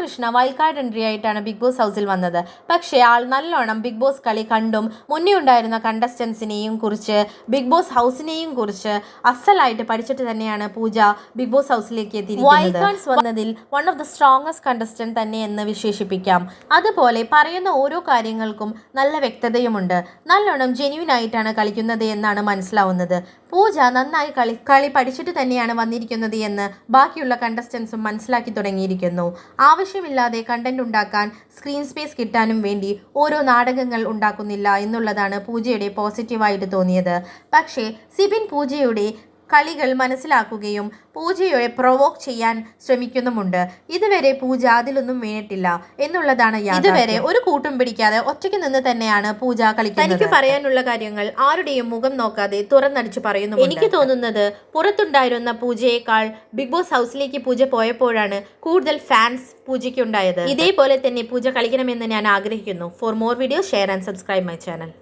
Krishna wild card entry ആയിട്ടാണ് Bigg Boss ഹൗസിൽ വന്നത്. പക്ഷേ ആൾ നല്ലോണം ബിഗ് ബോസ് കളി കണ്ടും മുന്നേ ഉണ്ടായിരുന്ന കണ്ടസ്റ്റൻസിനെയും കുറിച്ച് ബിഗ് ബോസ് ഹൗസിനെയും കുറിച്ച് അസലായിട്ട് പഠിച്ചിട്ട് തന്നെയാണ് പൂജ ബിഗ് ബോസ് ഹൗസിലേക്ക് എത്തിയിരിക്കുന്നത്. വൈൽഡ് വന്നതിൽ one of the strongest contestant തന്നെ എന്ന് വിശേഷിപ്പിക്കാം. അതുപോലെ പറയുന്ന ഓരോ കാര്യങ്ങൾക്കും നല്ല വ്യക്തതയുമുണ്ട്. നല്ലോണം ജെന്യൂൻ ആയിട്ടാണ് കളിക്കുന്നത് എന്നാണ് മനസ്സിലാവുന്നത്. പൂജ നന്നായി കളി കളി പഠിച്ചിട്ട് തന്നെയാണ് വന്നിരിക്കുന്നത് എന്ന് ബാക്കിയുള്ള കണ്ടസ്റ്റൻസും മനസ്സിലാക്കി തുടങ്ങിയിരിക്കുന്നു. ആവശ്യമില്ലാതെ കണ്ടന്റ് ഉണ്ടാക്കാൻ സ്ക്രീൻ സ്പേസ് കിട്ടാനും വേണ്ടി ഓരോ നാടകങ്ങൾ ഉണ്ടാക്കുന്നില്ല എന്നുള്ളതാണ് പൂജയുടെ പോസിറ്റീവായിട്ട് തോന്നിയത്. പക്ഷേ സിബിൻ പൂജയുടെ കളികൾ മനസ്സിലാക്കുകയും പൂജയെ പ്രൊവോക്ക് ചെയ്യാൻ ശ്രമിക്കുന്നുമുണ്ട്. ഇതുവരെ പൂജ അതിലൊന്നും വീണിട്ടില്ല എന്നുള്ളതാണ് ഇതുവരെ ഒരു കൂട്ടും പിടിക്കാതെ ഒറ്റയ്ക്ക് നിന്ന് തന്നെയാണ് പൂജ കളിക്കുന്നത്. എനിക്ക് പറയാനുള്ള കാര്യങ്ങൾ ആരുടെയും മുഖം നോക്കാതെ തുറന്നടിച്ച് പറയുന്നു എനിക്ക് തോന്നുന്നത് പുറത്തുണ്ടായിരുന്ന പൂജയേക്കാൾ ബിഗ് ബോസ് ഹൗസിലേക്ക് പൂജ പോയപ്പോഴാണ് കൂടുതൽ ഫാൻസ് പൂജയ്ക്ക് ഉണ്ടായത് ഇതേപോലെ തന്നെ പൂജ കളിക്കണമെന്ന് ഞാൻ ആഗ്രഹിക്കുന്നു. For more video share and subscribe my channel.